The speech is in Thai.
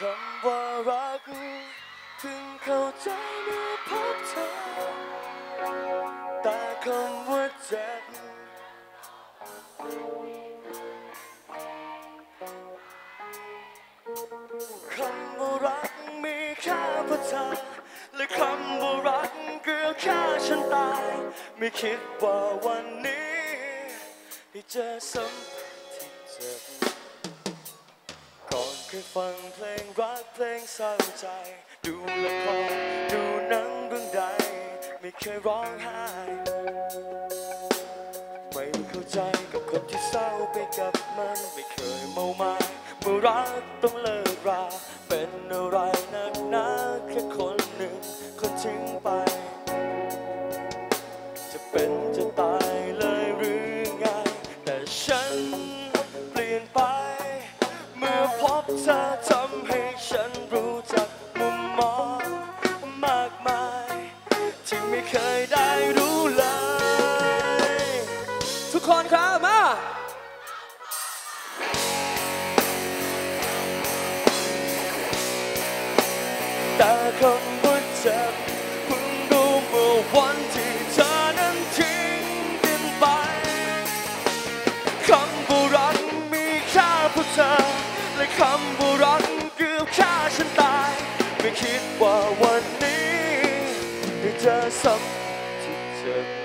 คำว่ารักเพิ่งเข้าใจเมื่อพบเธอ แต่คำว่าเจ็บคำว่ารักมีค่าเพราะเธอและคำว่ารักเกือบฆ่าฉันตาย ไม่คิดว่าวันนี้ได้เจอสัมผัสที่เจ็บ ก่อนเคยฟังเพลงรักเพลงเศร้าใจ ดูละครดูหนังเรื่องใด ไม่เคยร้องไห้ ไม่เข้าใจกับคนที่เศร้าไปกับมัน ไม่เคยเมาไมาเมื่อรักต้องเลิกรา เป็นอะไรนักหนาแค่คนหนึ่ง คนทิ้งไป จะเป็นจะตายเลยหรือไง แต่ฉัน บเธอทำให้ฉันรู้จักมุมมองมากมาย ที่ไม่เคยได้รู้เลย ทุกคนครับมาแต่คำว่าเจ็บเพิ่งรู้เมื่อวันที่เธอนั้นทิ้งกันไปคำว่ารักมีค่าเพราะเธอ และคำว่ารักเกือบฆ่าฉันตาย ไม่คิดว่าวันนี้ได้เจอสักที่เจอ